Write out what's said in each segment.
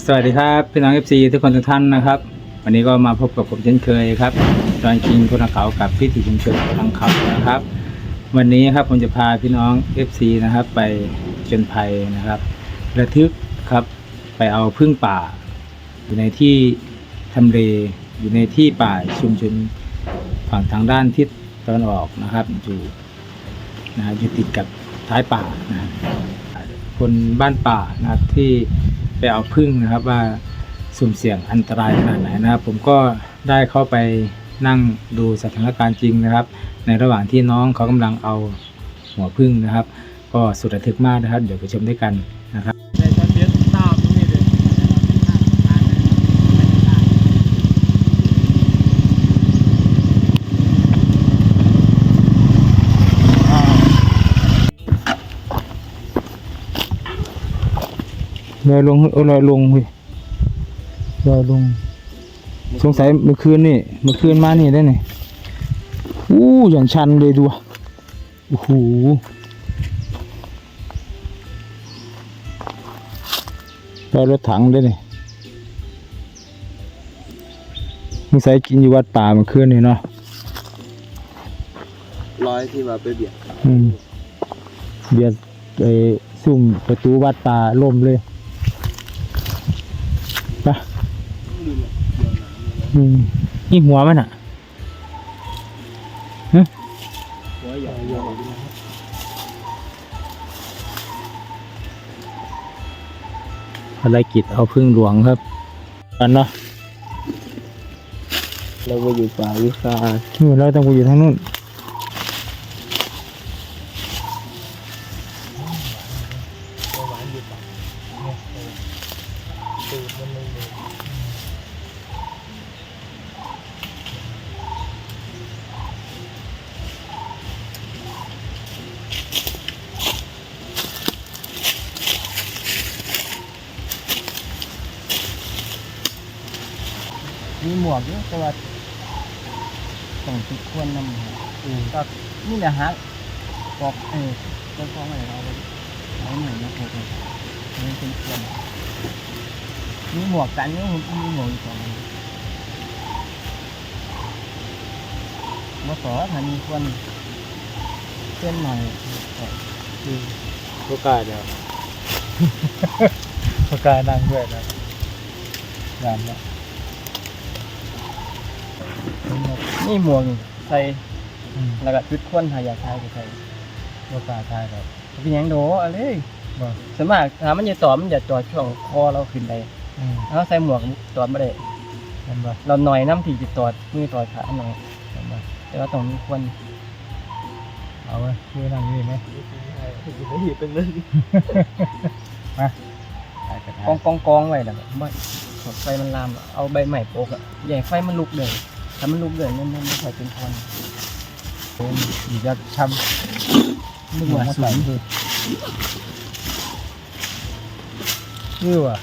สวัสดีครับ พี่น้อง FC ทุกคนทุกท่านนะครับ วันนี้ก็มาพบกับผมเช่นเคยครับจอนคิงคนเขากับพี่ติชุมชนคนเขานะครับ วันนี้ครับผมจะพาพี่น้อง FC นะครับ ไปจนภัยนะครับ ระทึกครับไปเอาพึ่งป่า อยู่ในที่ทำเลอยู่ในที่ป่าชุมชนฝั่งทางด้านทิศตะวันออกนะครับอยู่นะอยู่ติดกับท้ายป่านะฮะคนบ้านป่านะครับที่ ไปเอาพึ่งนะครับว่าสุ่มเสี่ยงอันตรายขนาดไหนนะครับ ผมก็ได้เข้าไปนั่งดูสถานการณ์จริงนะครับ ในระหว่างที่น้องเขากำลังเอาหัวพึ่งนะครับ ก็สุดระทึกมากนะครับ เดี๋ยวไปชมด้วยกันชั้นเบียร์ตามนี่เลย ลอยลงเออลอยลงเฮ้ยลอยลง สงสัยเมื่อคืนนี่เมื่อคืนมานี่ได้นี่อู้อย่างชันเลยดูโอ้โหลอยรถถังได้นี่สงสัยกินอยู่วัดป่าเมื่อคืนนี่เนาะร้อยที่ว่าไปเบียดอืมเบียดไอ้ซุ่มประตูวัดป่าล่มเลยไปะอืม นี่หัวมันอะหัวใหญ่ใหญ่ภารกิจเอาพึ่งหลวงครับกันเนาะเราไปอยู่ป่าวิชานู่นเราต้องไปอยู่ทางนู้น วกด้วยแต่ว่าต้องติดควรนำก็นี่แหละฮะกอกเออต้นฟ้องอะไรเราเลยเอาหน่อยนะโอเคนี่เป็นควรมีหมวกกันเนี่ยผมมีหมวกอีกสองอันมาสอถ้ามีควรเส้นหน่อยคือก็กล้าเดียวก็กล้านั่งด้วยนะงานละ นี่หมวกใส่แล้วก็ชุดควนหายาทายก็ใส่บ่กล้าทายครับเป็นหยังโดอะไรบ่สวนมากถ้ามันจะตอดมันจะจอดช่วงคอเราขึ้นได้ถ้าใส่หมวกตอดบ่ได้เราหน่อยน้ำที่จะตอดมือตอดขาหน่อยแต่ว่าต้องมีควรเอาไว้คือนั่งนี่ไหมไม่หิเป็นเรื่องกองกองกองไว้แล้วไม่ไฟมันลาม เอาใบใหม่โปกอะใหญ่ไฟมันลุกเลย ถ้ามันลุกเลยมันมันไม่ค่อยเป็นควันอีกจะทำนึกว่าสูงคือนี่ว่ะ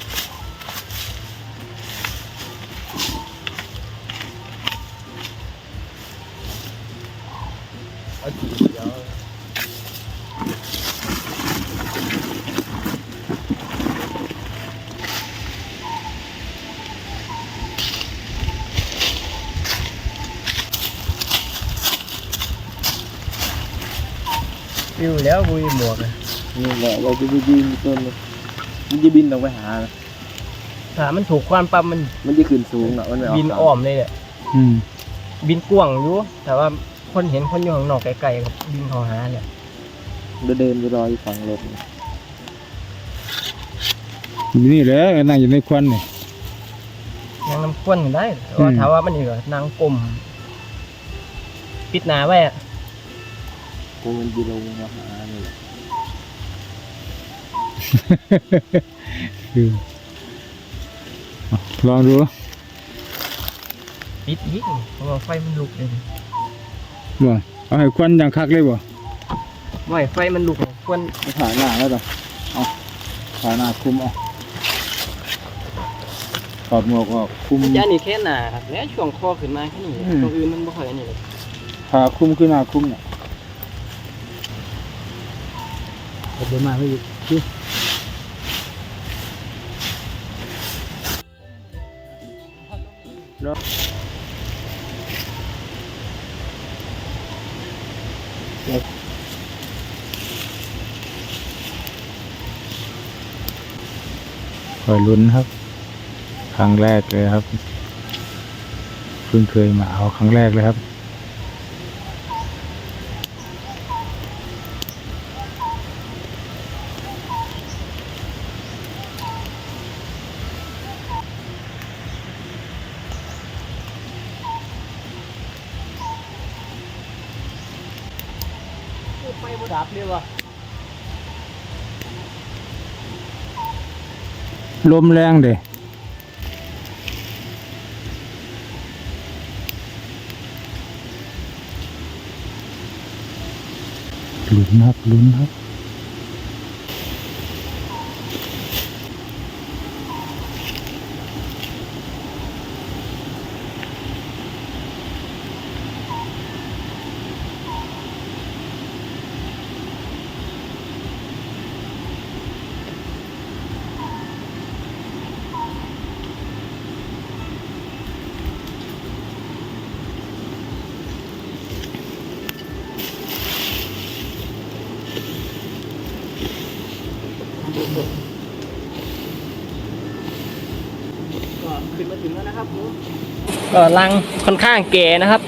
อยู่แล้วบุยหมวกอะนี่แหละเราจะไปบินต้นมันจะบินลงไปหาถ้ามันถูกควันปั๊บมันมันจะขึ้นสูงอะมันไม่บินอ้อมเลยแหละบินกว้างอยู่แต่ว่าคนเห็นคนอยู่ข้างนอกไกลๆครับบินเขาหาเนี่ยจะเดินไปรออยู่ฝั่งรถนี่แหละนั่งอยู่ในควันนี่ยังน้ำข้นได้แต่ว่าอืมถามว่ามันอยู่นางกลมปิดหนาไว้อะ คงมันจะลงมาหานี่แหละคืออะลองดูปิดอีกเพราะว่าไฟมันลุกเลยบ่เอาให้ควันอย่างคักเลยบ่ไม่ไฟมันลุกควนจะถ่ายหน้าแล้วต่อเอาถ่ายหน้าคุมเอาถอดหมวกออกคุมยานี่แค่หนาครับแล้วช่วงคอขึ้นมาแค่นี้อืมตรงอื่นมันไม่ค่อยอันนี้เลยขาคุมขึ้นหน้าคุมเนี่ย เปมาไม่หยุดแล้วคอยลุ้นครับ ครั้งแรกเลยครับ เพิ่งเคยมาเอาครั้งแรกเลยครับ ลมแรงเด้ลุ้นครับลุ้นครับ ก็ขึ้นมาถึงแล้วนะครับผมก็ลังค่อนข้างแก่นะครับ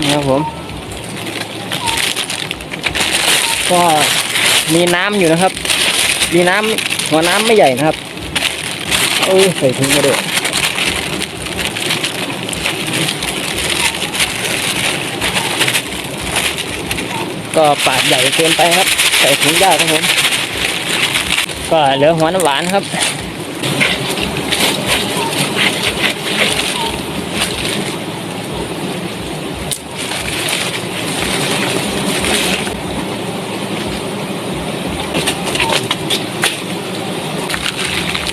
นี่ครับผม ก็มีน้ำอยู่นะครับ มีน้ำหัวน้ำไม่ใหญ่นะครับเอ้ยใส่ถุงมาด้วย ก็ปาดใหญ่เกินไปครับ ใส่ถุงยากครับผม ก็เหลือหัวน้ำหวานครับ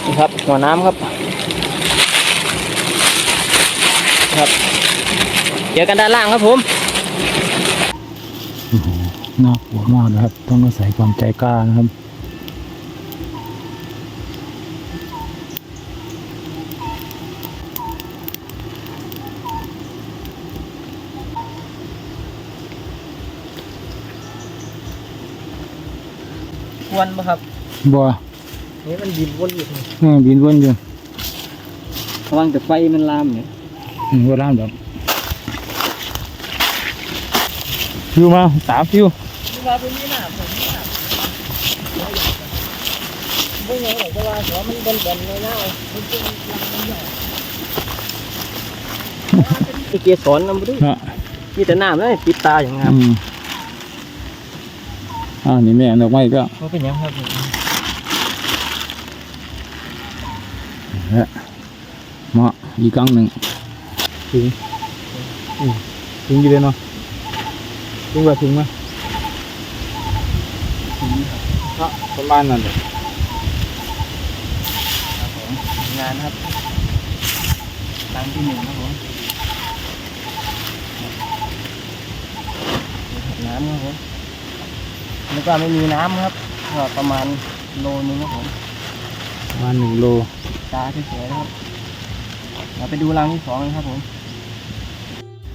นี่ครับหัวน้ำครับครับ เจอกันด้านล่างครับผม น่ากลัวมากนะครับ ต้องอาศัยความใจกล้านะครับควรปะครับบัวนี่มันบินวนอยู่นี่บินวนอยู่ระวังแต่ไฟมันลามเนี่ยอืมว่าร้านแบบฟิวมาสามฟิวนี่ ว่าเป็นนี่หนาผมนี่หนาไม่ไงหรอกเพราะว่าหัวมันบนๆเลยนะมันเป็นลำมันใหญ่มีเกสรนำไปด้วยฮะมีแต่น้ำเลยปิดตาอย่างงามอืมอ่านี่แม่ดอกไม้ก็มันเป็นยังครับเหมาะอีกครั้งหนึ่งถึงอืมถึงกี่เดือนเนาะถึงว่าถึงไหมก็ ประมาณนั้นเลยงานครับรังที่หนึ่งครับผมน้ำครับผมแล้วก็ไม่มีน้ำครับก็ประมาณโลนึงครับผมประมาณหนึ่งโลตาสวยๆนะครับเราไปดูรังที่สองกันครับผม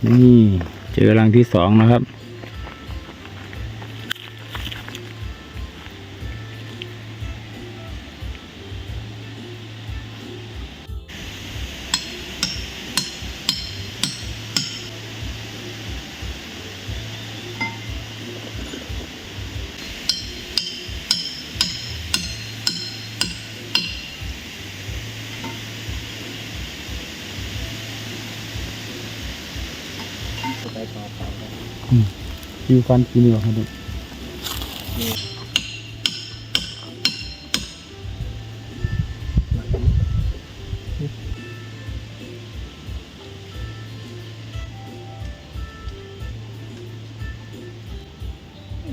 นี่เจอรังที่สองนะครับ คิวฟันกินดีกว่าครับดู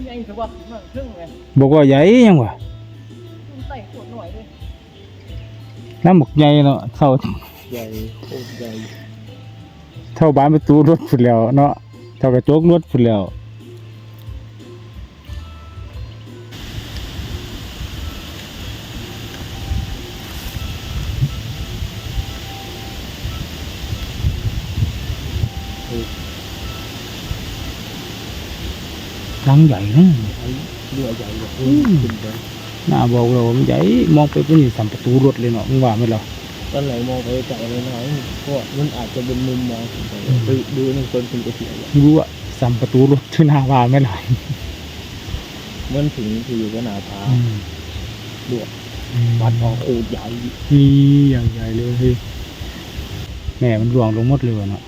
ยังถือว่ามันครึ่งไงบอกว่าใหญ่ยังวะมันใส่ขวดหน่อยด้วยน้ำหมกใหญ่เนาะเท่าใหญ่โคตรใหญ่เท่าบ้านประตูรถสุดแล้วเนาะเท่ากระจกรถพุ่นแล้ว ลังใหญ่นะเรือใหญ่แบบอืมน่าบอกเราว่ามันใหญ่มองไปเป็นสัมประตูรถเลยเนาะมึงว่าไหมเราตอนไหนมองไปไกลเลยนะก็มันอาจจะเป็นมุมมองไปดูหนึ่งคนคุณจะเสียไม่รู้อะสัมประตูรถชื่อนาว่าไหมล่ะมันถึงที่อยู่ก็หนาผาอืมด้วยอืมวัดทองโคตรใหญ่นี่อย่างใหญ่เลยพี่แม่มันรวงลงหมดเลยว่ะเนาะ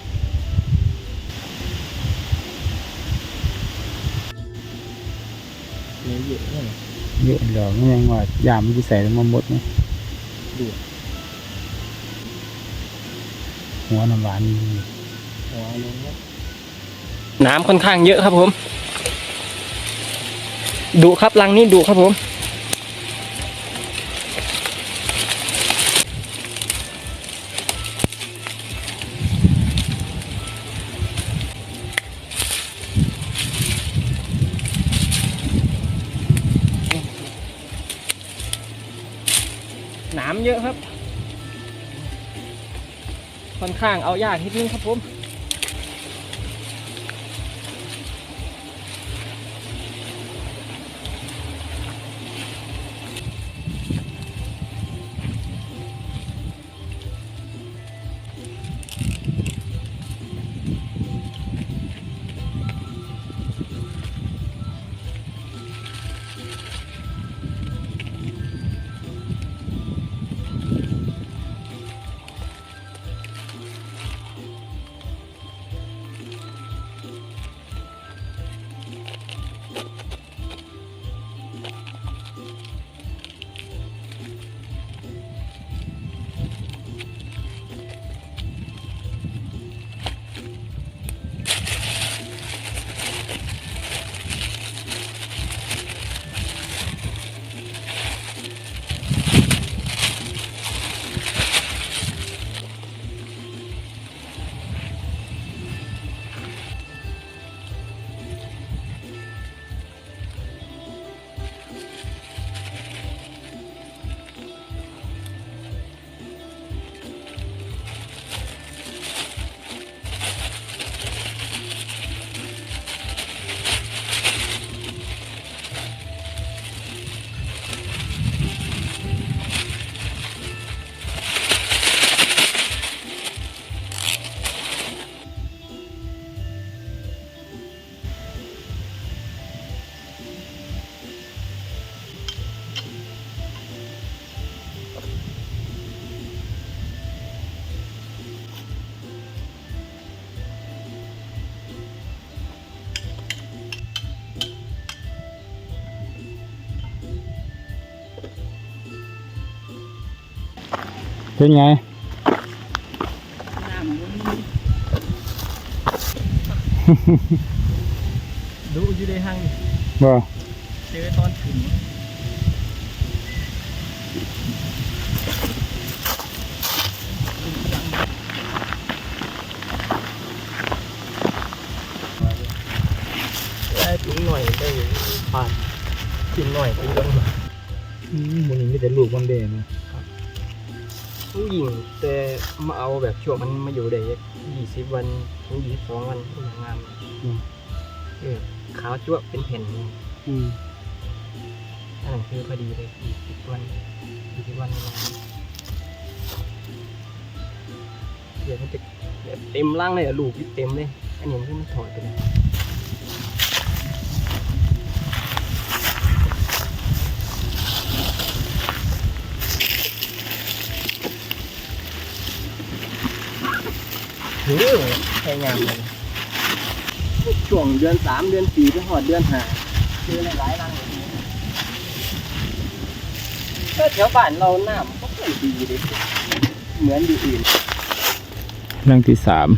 นื้เยอะเนี่ยเยอะเหลือไม่ยังว่ายามมันจะใส่ลงมาหมดไหมดูหัวน้ำหวานหัวลงน้ำค่อนข้างเยอะครับผมดุครับรังนี้ดุครับผม ค่อนข้างเอายากนิดนึงครับผม เป็นไง ดูอยู่ในห้างบ่เจอตอนถึงได้ถึงหน่อยได้ผ่านถึงหน่อยถึงจังหวะอืมมันนี่มีแต่ลูกมันเด่นะผู้ หญิงแต่มาเอาแบบช่วงมันมาอยู่ได้ยี่สิบวันถึงยี่สิบสองวันอย่างงามเออขาวจั่วะเป็นแผ่นอืมอันนั้นคือพอดีเลยยี่สิบวันยี่สิบวันประมาณเดี๋ยวมันจะแบบเต็มร่างเลยอะลูกเต็มเลย อันนี้มันถอดไปเลย โอ้โหใช้งานเลยช่วงเดือนสามเดือนสี่ไปหอดเดือนห้าคือหลายๆรังเลยก็แถวบ้านเราน้ำก็ค่อยดีเลยเหมือนดีอื่นรื่องที่สาม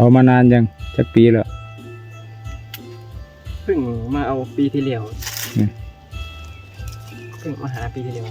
เอามานานยังจะปีแล้วเพิ่งมาเอาปีที่แล้วอืมเพิ่งมาหาปีที่แล้ว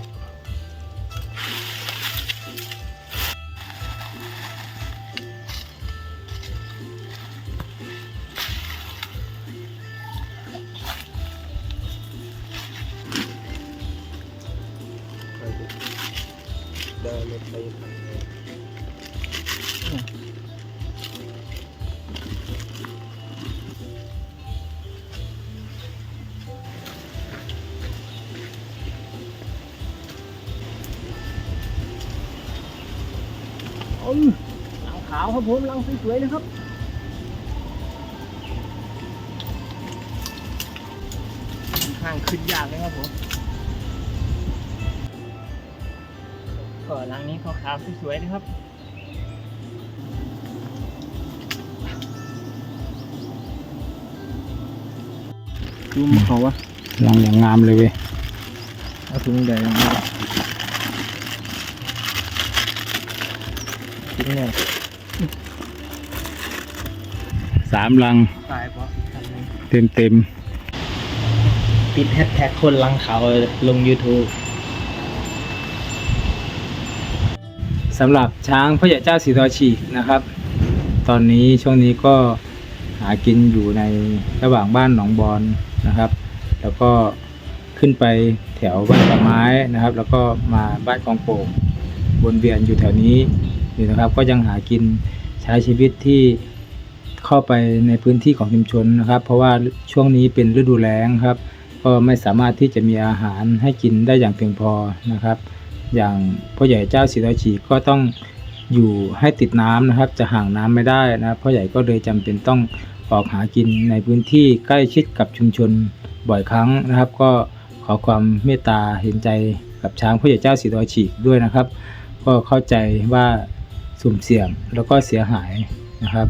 ผมหลังขาวครับผมหลังสวยๆนะครับค่อนข้างขึ้นยากเลยครับผมก็หลังนี้ขาวๆสวยๆนะครับดูมเขาวะลังอย่างงามเลยเว้ยเอาถุงใหญ่ลงมา ทิ้งเนี่ยสามลังตายเพราะอันนี้เต็มเต็มติดแฮชแท็กคนลังเขาลง YouTube สำหรับช้างพระยาเจ้าสีทอชีนะครับ ตอนนี้ช่วงนี้ก็หากินอยู่ในระหว่างบ้านหนองบอนนะครับ แล้วก็ขึ้นไปแถวบ้านป่าไม้นะครับ แล้วก็มาบ้านกองโป่งวนเวียนอยู่แถวนี้ อยู่นะครับ ก็ยังหากินใช้ชีวิตที่เข้าไปในพื้นที่ของชุมชนนะครับ เพราะว่าช่วงนี้เป็นฤดูแล้งครับ ก็ไม่สามารถที่จะมีอาหารให้กินได้อย่างเพียงพอนะครับ อย่างพ่อใหญ่เจ้าศรีราชีก็ต้องอยู่ให้ติดน้ำนะครับ จะห่างน้ำไม่ได้นะพ่อใหญ่ก็เลยจำเป็นต้องออกหากินในพื้นที่ใกล้ชิดกับชุมชนบ่อยครั้งนะครับ ก็ขอความเมตตาเห็นใจกับช้างพ่อใหญ่เจ้าศรีราชีด้วยนะครับ ก็เข้าใจว่า สุ่มเสี่ยงแล้วก็เสียหายนะครับ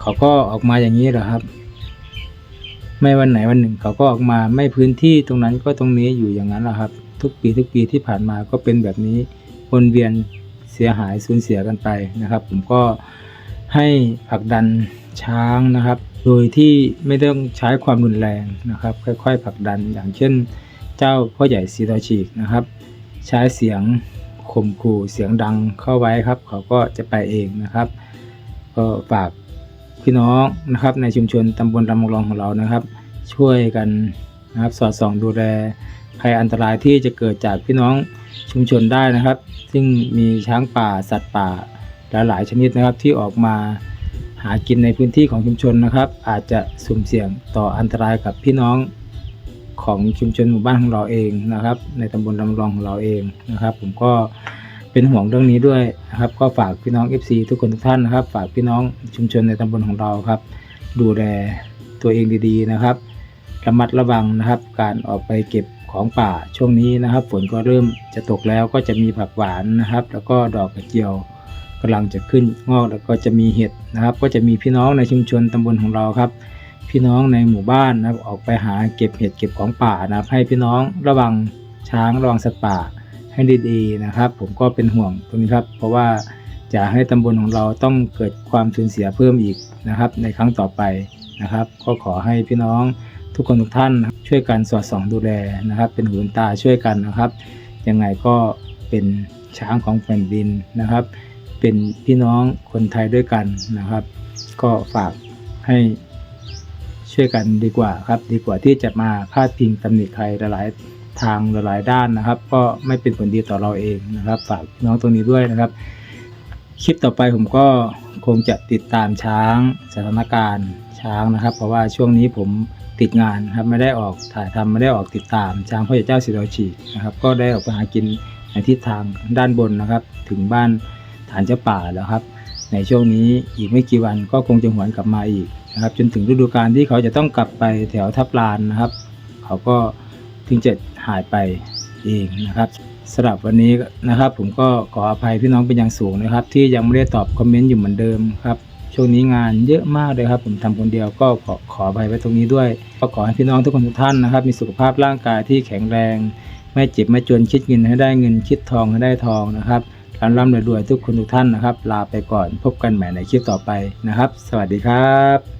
เขาก็ออกมาอย่างนี้เหรอครับ ไม่วันไหนวันหนึ่ง เขาก็ออกมาไม่พื้นที่ตรงนั้นก็ตรงนี้อยู่อย่างนั้นแหละครับ ทุกปีทุกปีที่ผ่านมาก็เป็นแบบนี้วนเวียนเสียหายสูญเสียกันไปนะครับ ผมก็ให้ผลักดันช้างนะครับ โดยที่ไม่ต้องใช้ความรุนแรงนะครับ ค่อยๆผลักดันอย่างเช่น เจ้าพ่อใหญ่สีดอฉีกนะครับ ใช้เสียง ข่มขู่เสียงดังเข้าไว้ครับ เขาก็จะไปเองนะครับ ก็ฝากพี่น้องนะครับ ในชุมชนตำบลลำลองของเรานะครับ ช่วยกันนะครับสอดส่องดูแลภัยอันตรายที่จะเกิดจากพี่น้องชุมชนได้นะครับ ซึ่งมีช้างป่าสัตว์ป่าหลายๆชนิดนะครับที่ออกมาหากินในพื้นที่ของชุมชนนะครับ อาจจะสุ่มเสี่ยงต่ออันตรายกับพี่น้อง ของชุมชนหมู่บ้านของเราเองนะครับ ในตำบลลำลองของเราเองนะครับ ผมก็เป็นห่วงเรื่องนี้ด้วยนะครับ ก็ฝากพี่น้อง FC ทุกคนทุกท่านนะครับ ฝากพี่น้องชุมชนในตำบลของเราครับ ดูแลตัวเองดีๆนะครับ ระมัดระวังนะครับ การออกไปเก็บของป่าช่วงนี้นะครับ ฝนก็เริ่มจะตกแล้วก็จะมีผักหวานนะครับ แล้วก็ดอกกระเจียวกำลังจะขึ้นงอกแล้วก็จะมีเห็ดนะครับ ก็จะมีพี่น้องในชุมชนตำบลของเราครับ พี่น้องในหมู่บ้านนะครับออกไปหาเก็บเห็ดเก็บของป่านะครับ ให้พี่น้องระวังช้างระวังสัตว์ป่าให้ดีๆนะครับ ผมก็เป็นห่วงตรงนี้ครับ เพราะว่าจะให้ตำบลของเราต้องเกิดความสูญเสียเพิ่มอีกนะครับ ในครั้งต่อไปนะครับ ก็ขอให้พี่น้องทุกคนทุกท่านช่วยกันสอดส่องดูแลนะครับ เป็นหูเป็นตาช่วยกันนะครับยังไงก็เป็นช้างของแผ่นดินนะครับ เป็นพี่น้องคนไทยด้วยกันนะครับ ก็ฝากให้ ช่วยกันดีกว่าครับ ดีกว่าที่จะมาพาดพิงตำหนิใครหลายๆทางหลายๆด้านนะครับ ก็ไม่เป็นผลดีต่อเราเองนะครับ ฝากน้องตรงนี้ด้วยนะครับ คลิปต่อไปผมก็คงจะติดตามช้างสถานการณ์ช้างนะครับ เพราะว่าช่วงนี้ผมติดงานครับไม่ได้ออกถ่ายทำไม่ได้ออกติดตามช้างพ่อเจ้าสิโรชีนะครับ ก็ได้ออกไปหากินในทิศทางด้านบนนะครับ ถึงบ้านฐานเจ้าป่าแล้วครับ ในช่วงนี้อีกไม่กี่วันก็คงจะหวนกลับมาอีก นะครับจนถึงฤดูกาลที่เขาจะต้องกลับไปแถวทับลานนะครับ เขาก็ถึงจะหายไปเองนะครับสำหรับวันนี้นะครับ ผมก็ขออภัยพี่น้องเป็นอย่างสูงนะครับ ที่ยังไม่ได้ตอบคอมเมนต์อยู่เหมือนเดิมครับช่วงนี้งานเยอะมากเลยครับ ผมทำคนเดียวก็ขอขออภัยไว้ตรงนี้ด้วย ก็ขอให้พี่น้องทุกคนทุกท่านนะครับ มีสุขภาพร่างกายที่แข็งแรง ไม่เจ็บไม่จนคิดเงินให้ได้เงินคิดทองให้ได้ทองนะครับร่ำร่ำรวยๆทุกคนทุกท่านนะครับ ลาไปก่อนพบกันใหม่ในคลิปต่อไปนะครับ สวัสดีครับ